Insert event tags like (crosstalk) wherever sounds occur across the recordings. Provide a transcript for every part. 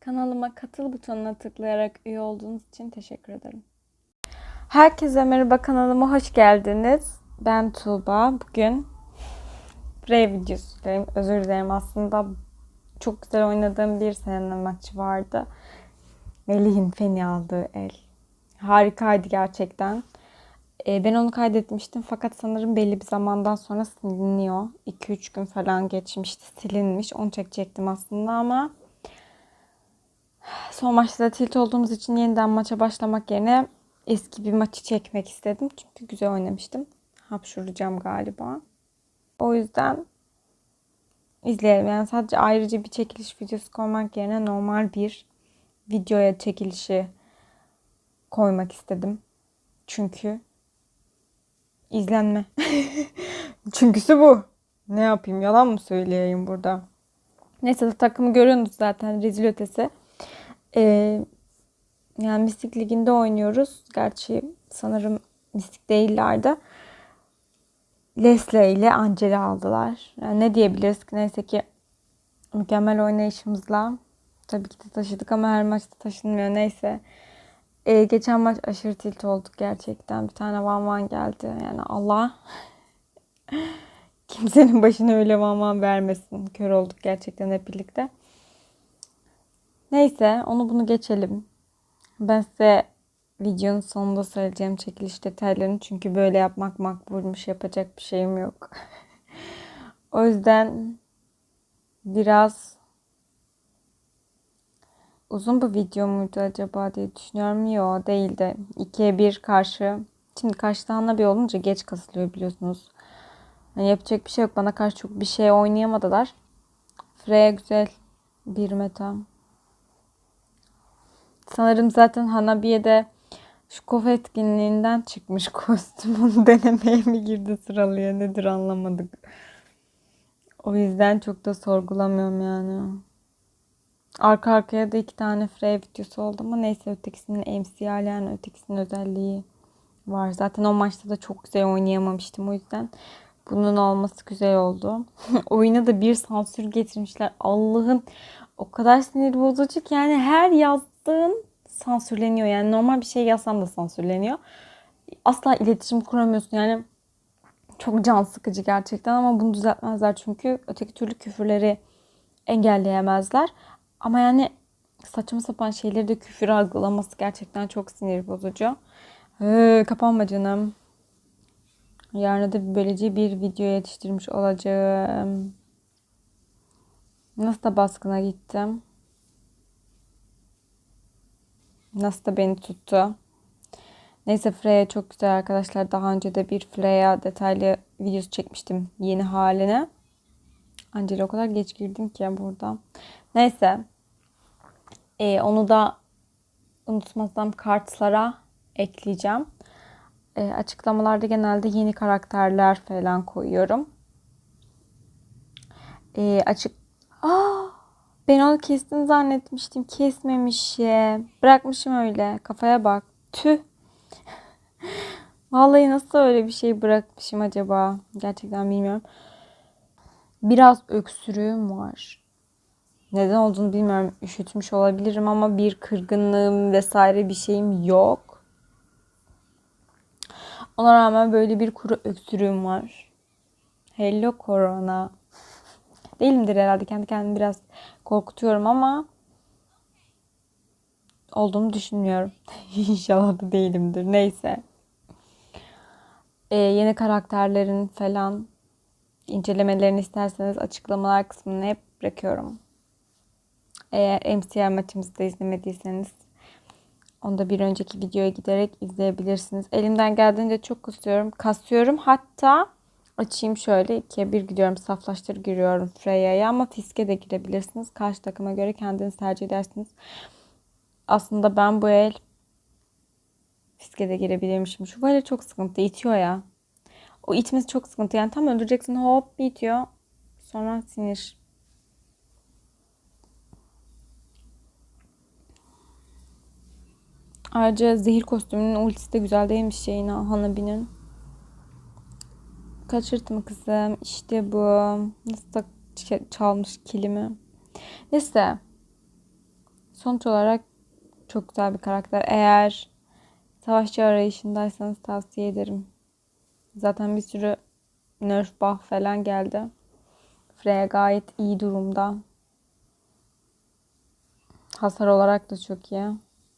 Kanalıma katıl butonuna tıklayarak üye olduğunuz için teşekkür ederim. Herkese merhaba kanalıma hoş geldiniz. Ben Tuğba. Bugün Brave videosundayım. Özür dilerim aslında çok güzel oynadığım bir seninle maçı vardı. Melih'in feni aldığı el. Harikaydı gerçekten. Ee, ben onu kaydetmiştim fakat sanırım belli bir zamandan sonra siliniyor. 2-3 gün falan geçmişti silinmiş. Onu çekecektim aslında ama son maçta da tilt olduğumuz için yeniden maça başlamak yerine eski bir maçı çekmek istedim. Çünkü güzel oynamıştım. Hapşuracağım galiba. O yüzden izleyelim. Yani sadece ayrıca bir çekiliş videosu koymak yerine normal bir videoya çekilişi koymak istedim. Çünkü izlenme. (laughs) Çünküsü bu. Ne yapayım? Yalan mı söyleyeyim burada? Neyse takımı görüyorsunuz zaten rezil ötesi. Ee, yani Mistik Ligi'nde oynuyoruz. Gerçi sanırım Mistik değillerdi. Leslie ile Angela aldılar. Yani ne diyebiliriz ki? Neyse ki mükemmel oynayışımızla tabii ki de taşıdık ama her maçta taşınmıyor. Neyse. Ee, geçen maç aşırı tilt olduk gerçekten. Bir tane van van geldi. Yani Allah (laughs) kimsenin başına öyle van van vermesin. Kör olduk gerçekten hep birlikte. Neyse onu bunu geçelim. Ben size videonun sonunda söyleyeceğim çekiliş detaylarını çünkü böyle yapmak makbulmuş yapacak bir şeyim yok. (laughs) o yüzden biraz uzun bir video muydu acaba diye düşünüyorum. Yok değil de 2'ye 1 karşı. Şimdi karşıda Hanabi olunca geç kasılıyor biliyorsunuz. Yani yapacak bir şey yok. Bana karşı çok bir şey oynayamadılar. Freya güzel bir meta. Sanırım zaten Hanabi'ye şu kof etkinliğinden çıkmış (laughs) kostüm. Onu denemeye mi girdi sıralıya nedir anlamadık. O yüzden çok da sorgulamıyorum yani. Arka arkaya da iki tane Frey videosu oldu ama neyse ötekisinin MCL yani ötekisinin özelliği var. Zaten o maçta da çok güzel oynayamamıştım o yüzden bunun olması güzel oldu. (laughs) Oyuna da bir sansür getirmişler. Allah'ım o kadar sinir bozucu ki yani her yazdığın sansürleniyor. Yani normal bir şey yazsam da sansürleniyor. Asla iletişim kuramıyorsun. Yani çok can sıkıcı gerçekten ama bunu düzeltmezler çünkü öteki türlü küfürleri engelleyemezler. Ama yani saçma sapan şeyleri de küfür algılaması gerçekten çok sinir bozucu. Ee, kapanma canım. Yarın da böylece bir video yetiştirmiş olacağım. Nasıl da baskına gittim. Nasıl da beni tuttu. Neyse Freya çok güzel arkadaşlar. Daha önce de bir Freya detaylı videosu çekmiştim yeni haline. Angela o kadar geç girdim ki burada. Neyse. Ee, onu da unutmazsam kartlara ekleyeceğim. Ee, açıklamalarda genelde yeni karakterler falan koyuyorum. Ee, açık... Aa, ben onu kestin zannetmiştim. Kesmemiş ya. Bırakmışım öyle. Kafaya bak. Tüh. (laughs) Vallahi nasıl öyle bir şey bırakmışım acaba? Gerçekten bilmiyorum. Biraz öksürüğüm var. Neden olduğunu bilmiyorum. Üşütmüş olabilirim ama bir kırgınlığım vesaire bir şeyim yok. Ona rağmen böyle bir kuru öksürüğüm var. Hello korona. Değilimdir herhalde. Kendi kendimi biraz korkutuyorum ama olduğumu düşünmüyorum. (laughs) İnşallah da değilimdir. Neyse. Ee, yeni karakterlerin falan incelemelerini isterseniz açıklamalar kısmına hep bırakıyorum. Eğer MCR maçımızı da izlemediyseniz onu da bir önceki videoya giderek izleyebilirsiniz. Elimden geldiğince çok kasıyorum. Kasıyorum. Hatta açayım şöyle ikiye bir gidiyorum. Saflaştır giriyorum Freya'ya ama Fiske de girebilirsiniz. Karşı takıma göre kendiniz tercih edersiniz. Aslında ben bu el Fiske de girebilirmişim. Şu böyle çok sıkıntı. itiyor ya. O itmesi çok sıkıntı. Yani tam öldüreceksin hop itiyor. Sonra sinir. Ayrıca zehir kostümünün ultisi de güzel değilmiş şeyine Hanabi'nin. Kaçırtma kızım. İşte bu. Nasıl da çalmış kilimi. Neyse. Sonuç olarak çok güzel bir karakter. Eğer savaşçı arayışındaysanız tavsiye ederim. Zaten bir sürü nerf buff falan geldi. Freya gayet iyi durumda. Hasar olarak da çok iyi.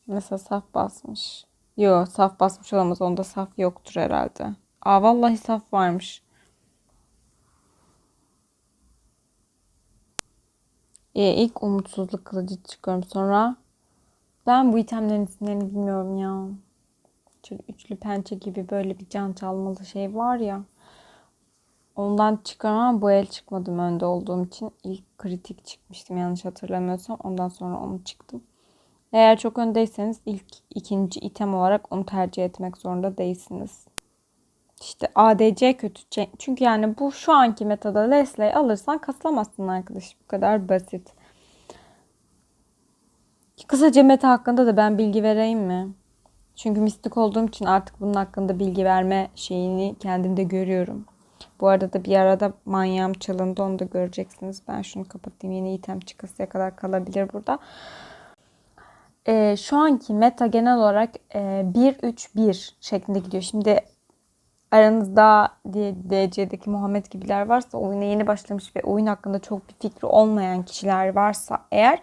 Mesela saf basmış. Yo saf basmış olamaz. Onda saf yoktur herhalde. Aa vallahi saf varmış. Ee, ilk umutsuzluk kılıcı çıkıyorum. Sonra ben bu itemlerin isimlerini bilmiyorum ya. Şöyle üçlü pençe gibi böyle bir can çalmalı şey var ya. Ondan çıkarım ama bu el çıkmadım önde olduğum için. ilk kritik çıkmıştım yanlış hatırlamıyorsam. Ondan sonra onu çıktım. Eğer çok öndeyseniz ilk ikinci item olarak onu tercih etmek zorunda değilsiniz. İşte ADC kötü. Çünkü yani bu şu anki metada Leslie'yi alırsan kaslamazsın arkadaş. Bu kadar basit. Kısaca meta hakkında da ben bilgi vereyim mi? Çünkü mistik olduğum için artık bunun hakkında bilgi verme şeyini kendimde görüyorum. Bu arada da bir arada manyağım çalındı onu da göreceksiniz. Ben şunu kapatayım yeni item çıkasıya kadar kalabilir burada. Ee, şu anki meta genel olarak e, 1-3-1 şeklinde gidiyor. Şimdi aranızda DC'deki Muhammed gibiler varsa oyuna yeni başlamış ve oyun hakkında çok bir fikri olmayan kişiler varsa eğer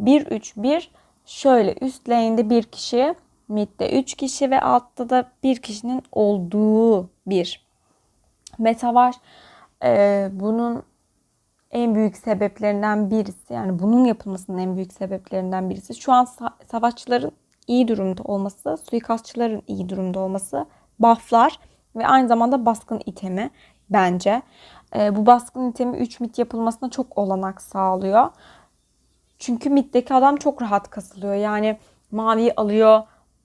1-3-1 şöyle üst lane'de bir kişi midde 3 kişi ve altta da bir kişinin olduğu bir meta var. Ee, bunun en büyük sebeplerinden birisi yani bunun yapılmasının en büyük sebeplerinden birisi şu an savaşçıların iyi durumda olması, suikastçıların iyi durumda olması, bufflar ve aynı zamanda baskın itemi bence. Ee, bu baskın itemi 3 mit yapılmasına çok olanak sağlıyor. Çünkü middeki adam çok rahat kasılıyor. Yani mavi alıyor,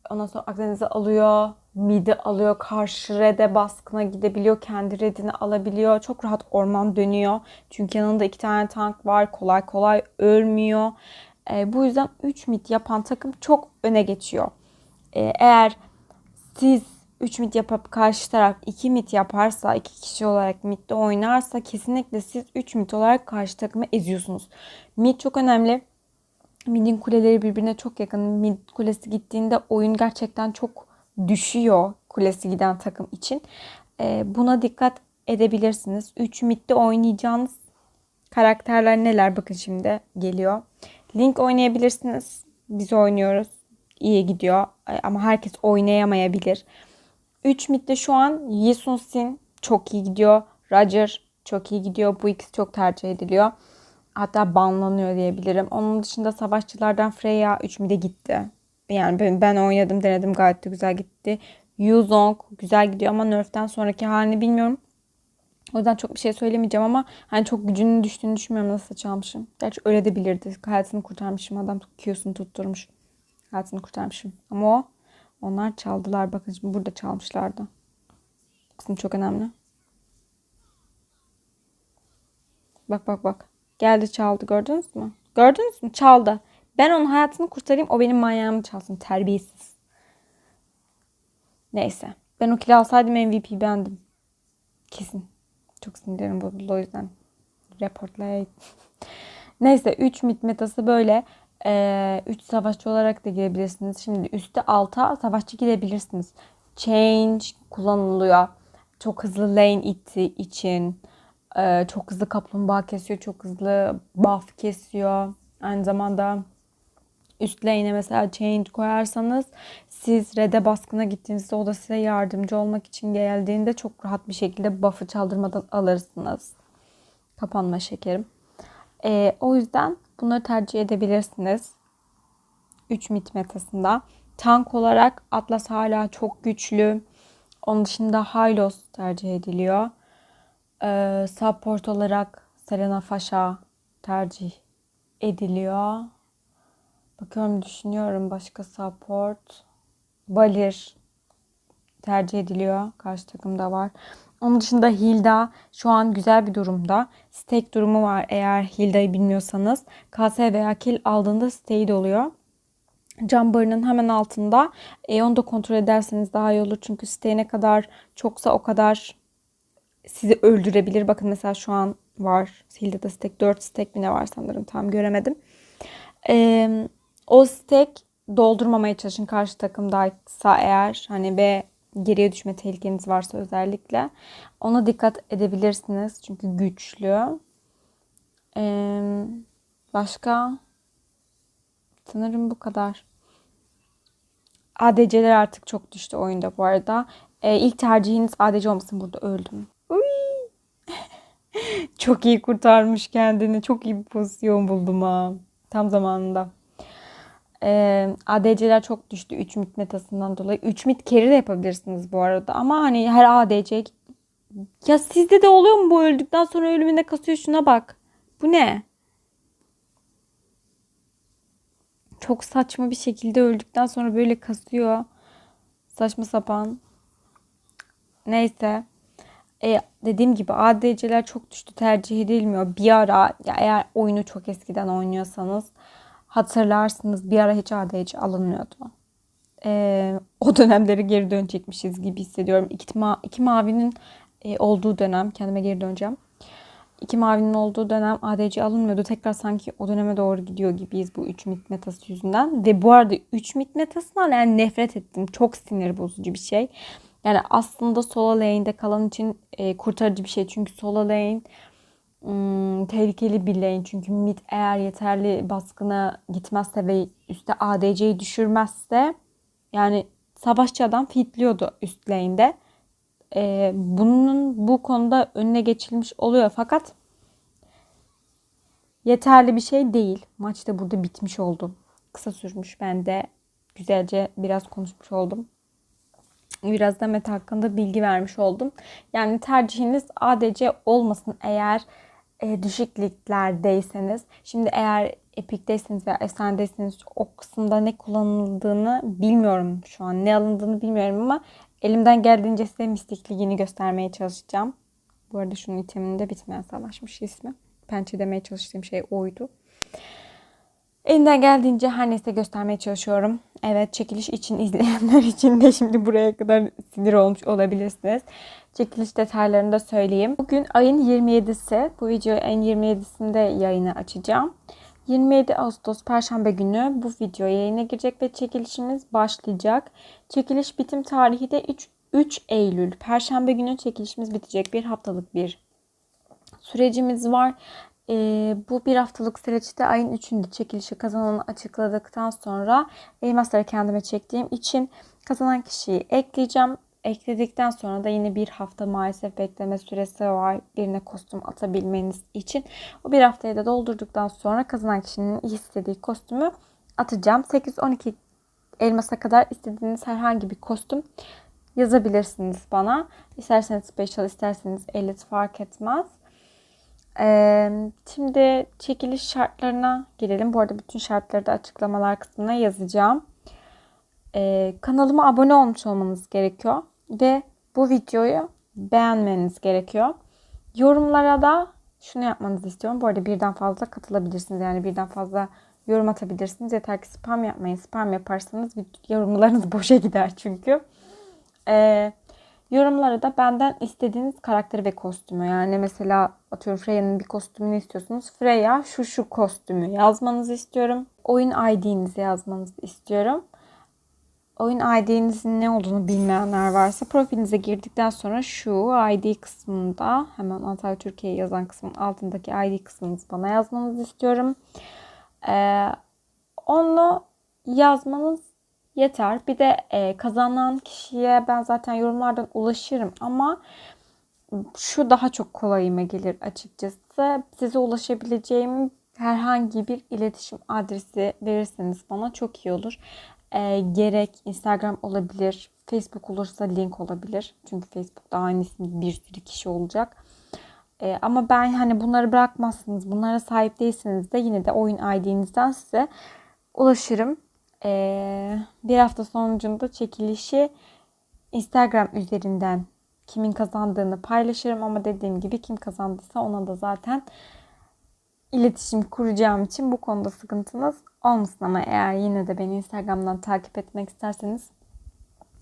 ondan sonra Akdeniz'i alıyor, midi alıyor, karşı rede baskına gidebiliyor, kendi redini alabiliyor. Çok rahat orman dönüyor. Çünkü yanında iki tane tank var, kolay kolay ölmüyor. E, bu yüzden 3 mid yapan takım çok öne geçiyor. E, eğer siz 3 mid yapıp karşı taraf 2 mid yaparsa, 2 kişi olarak midde oynarsa kesinlikle siz 3 mid olarak karşı takımı eziyorsunuz. Mid çok önemli. Mid'in kuleleri birbirine çok yakın. Mid kulesi gittiğinde oyun gerçekten çok düşüyor kulesi giden takım için. E, buna dikkat edebilirsiniz. 3 midde oynayacağınız karakterler neler? Bakın şimdi geliyor. Link oynayabilirsiniz. Biz oynuyoruz. İyi gidiyor. E, ama herkes oynayamayabilir. 3 midde şu an Yisun Sin çok iyi gidiyor. Roger çok iyi gidiyor. Bu ikisi çok tercih ediliyor. Hatta banlanıyor diyebilirim. Onun dışında savaşçılardan Freya 3 mide gitti. Yani ben, ben oynadım denedim gayet de güzel gitti. Yuzong güzel gidiyor ama Nerf'ten sonraki halini bilmiyorum. O yüzden çok bir şey söylemeyeceğim ama hani çok gücünün düştüğünü düşünmüyorum nasıl çalmışım. Gerçi öyle de bilirdi. Hayatını kurtarmışım. Adam Q'sunu tutturmuş. Hayatını kurtarmışım. Ama o onlar çaldılar. Bakın şimdi burada çalmışlardı. Kısım çok önemli. Bak bak bak. Geldi çaldı gördünüz mü? Gördünüz mü? Çaldı. Ben onun hayatını kurtarayım. O benim manyağımı çalsın. Terbiyesiz. Neyse. Ben o kili alsaydım MVP bendim. Kesin. Çok sinirlerim bozuldu o yüzden. Reportlayayım. (laughs) Neyse 3 mid metası böyle. 3 ee, savaşçı olarak da girebilirsiniz. Şimdi üstte alta savaşçı girebilirsiniz. Change kullanılıyor. Çok hızlı lane iti için. Ee, çok hızlı kaplumbağa kesiyor. Çok hızlı buff kesiyor. Aynı zamanda üst lane'e mesela change koyarsanız siz red'e baskına gittiğinizde o da size yardımcı olmak için geldiğinde çok rahat bir şekilde buff'ı çaldırmadan alırsınız. Kapanma şekerim. Ee, o yüzden bunları tercih edebilirsiniz. 3 mit metasında. Tank olarak Atlas hala çok güçlü. Onun dışında Hylos tercih ediliyor. Ee, support olarak Selena Fasha tercih ediliyor. Bakıyorum düşünüyorum başka support. Balir tercih ediliyor. Karşı takımda var. Onun dışında Hilda şu an güzel bir durumda. Stake durumu var eğer Hilda'yı bilmiyorsanız. KS veya kill aldığında stake oluyor. Cam barının hemen altında. E, onu da kontrol ederseniz daha iyi olur. Çünkü siteye ne kadar çoksa o kadar sizi öldürebilir. Bakın mesela şu an var. Hilda'da stack 4 stack mi ne var sanırım tam göremedim. Ee, o stack doldurmamaya çalışın karşı takımdaysa eğer hani ve geriye düşme tehlikeniz varsa özellikle ona dikkat edebilirsiniz çünkü güçlü. Ee, başka sanırım bu kadar. ADC'ler artık çok düştü oyunda bu arada. Ee, ilk tercihiniz ADC olmasın burada öldüm. (laughs) Çok iyi kurtarmış kendini. Çok iyi bir pozisyon buldum ha. Tam zamanında. Ee, ADC'ler çok düştü 3 mit metasından dolayı. 3 mit carry de yapabilirsiniz bu arada. Ama hani her ADC ya sizde de oluyor mu bu öldükten sonra ölümünde kasıyor şuna bak. Bu ne? Çok saçma bir şekilde öldükten sonra böyle kasıyor. Saçma sapan. Neyse. E, dediğim gibi ADC'ler çok düştü tercih edilmiyor. Bir ara ya eğer oyunu çok eskiden oynuyorsanız hatırlarsınız bir ara hiç ADC alınmıyordu. E, o dönemleri geri dönecekmişiz gibi hissediyorum. İki, ma iki mavinin e, olduğu dönem kendime geri döneceğim. İki mavinin olduğu dönem ADC alınmıyordu. Tekrar sanki o döneme doğru gidiyor gibiyiz bu 3 mit metası yüzünden. Ve bu arada 3 mit metasından yani nefret ettim. Çok sinir bozucu bir şey. Yani aslında solo lane'de kalan için e, kurtarıcı bir şey. Çünkü solo lane hmm, tehlikeli bir lane. Çünkü mid eğer yeterli baskına gitmezse ve üstte ADC'yi düşürmezse yani savaşçı adam fitliyordu üst lane'de. E, bunun bu konuda önüne geçilmiş oluyor. Fakat yeterli bir şey değil. Maç da burada bitmiş oldu. Kısa sürmüş. Ben de güzelce biraz konuşmuş oldum biraz da meta hakkında bilgi vermiş oldum. Yani tercihiniz ADC olmasın eğer e, düşük. Şimdi eğer Epic'teyseniz veya Efsane'deyseniz o kısımda ne kullanıldığını bilmiyorum şu an. Ne alındığını bilmiyorum ama elimden geldiğince size Mistik Ligi'ni göstermeye çalışacağım. Bu arada şunun iteminde bitmeyen savaşmış ismi. Pençe demeye çalıştığım şey oydu. Elimden geldiğince her neyse göstermeye çalışıyorum. Evet çekiliş için izleyenler (laughs) için de şimdi buraya kadar sinir olmuş olabilirsiniz. Çekiliş detaylarını da söyleyeyim. Bugün ayın 27'si. Bu videoyu ayın 27'sinde yayını açacağım. 27 Ağustos Perşembe günü bu video yayına girecek ve çekilişimiz başlayacak. Çekiliş bitim tarihi de 3, 3 Eylül. Perşembe günü çekilişimiz bitecek. Bir haftalık bir sürecimiz var. E, bu bir haftalık süreçte ayın 3'ünde çekilişi kazananı açıkladıktan sonra elmasları kendime çektiğim için kazanan kişiyi ekleyeceğim. Ekledikten sonra da yine bir hafta maalesef bekleme süresi var birine kostüm atabilmeniz için. O bir haftayı da doldurduktan sonra kazanan kişinin istediği kostümü atacağım. 8-12 elmasa kadar istediğiniz herhangi bir kostüm yazabilirsiniz bana. İsterseniz special isterseniz elite fark etmez. Şimdi çekiliş şartlarına gelelim. Bu arada bütün şartları da açıklamalar kısmına yazacağım. Kanalıma abone olmuş olmanız gerekiyor. Ve bu videoyu beğenmeniz gerekiyor. Yorumlara da şunu yapmanızı istiyorum. Bu arada birden fazla katılabilirsiniz. Yani birden fazla yorum atabilirsiniz. Yeter ki spam yapmayın. Spam yaparsanız yorumlarınız (laughs) boşa gider çünkü. Ee, Yorumlara da benden istediğiniz karakteri ve kostümü yani mesela atıyorum Freya'nın bir kostümünü istiyorsunuz. Freya şu şu kostümü yazmanızı istiyorum. Oyun ID'nizi yazmanızı istiyorum. Oyun ID'nizin ne olduğunu bilmeyenler varsa profilinize girdikten sonra şu ID kısmında hemen Antalya Türkiye yazan kısmın altındaki ID kısmınızı bana yazmanızı istiyorum. Ee, onu yazmanız yeter. Bir de e, kazanan kişiye ben zaten yorumlardan ulaşırım ama şu daha çok kolayıma gelir açıkçası. Size ulaşabileceğim herhangi bir iletişim adresi verirseniz bana çok iyi olur. E, gerek Instagram olabilir, Facebook olursa link olabilir. Çünkü Facebook'ta aynı isimli bir sürü kişi olacak. E, ama ben hani bunları bırakmazsınız, bunlara sahip değilseniz de yine de oyun ID'nizden size ulaşırım. Ee, bir hafta sonucunda çekilişi Instagram üzerinden kimin kazandığını paylaşırım ama dediğim gibi kim kazandıysa ona da zaten iletişim kuracağım için bu konuda sıkıntınız olmasın ama eğer yine de beni Instagram'dan takip etmek isterseniz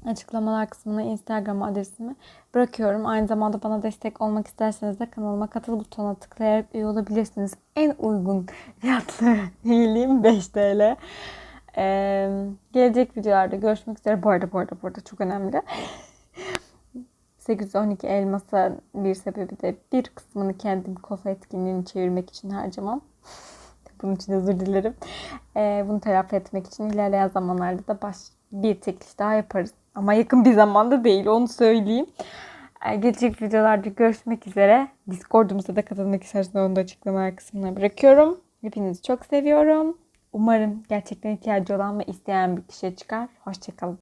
Açıklamalar kısmına Instagram adresimi bırakıyorum. Aynı zamanda bana destek olmak isterseniz de kanalıma katıl butonuna tıklayarak üye olabilirsiniz. En uygun fiyatlı üyeliğim 5 TL. Ee, gelecek videolarda görüşmek üzere. Bu arada bu arada bu çok önemli. (laughs) 812 elmasa bir sebebi de bir kısmını kendim kofa etkinliğini çevirmek için harcamam. (laughs) Bunun için özür dilerim. Ee, bunu telafi etmek için ilerleyen zamanlarda da baş, bir çekiliş daha yaparız. Ama yakın bir zamanda değil onu söyleyeyim. Ee, gelecek videolarda görüşmek üzere. Discord'umuza da katılmak isterseniz onu da açıklamalar kısmına bırakıyorum. Hepinizi çok seviyorum. Umarım gerçekten ihtiyacı olan ve isteyen bir kişiye çıkar. Hoşçakalın.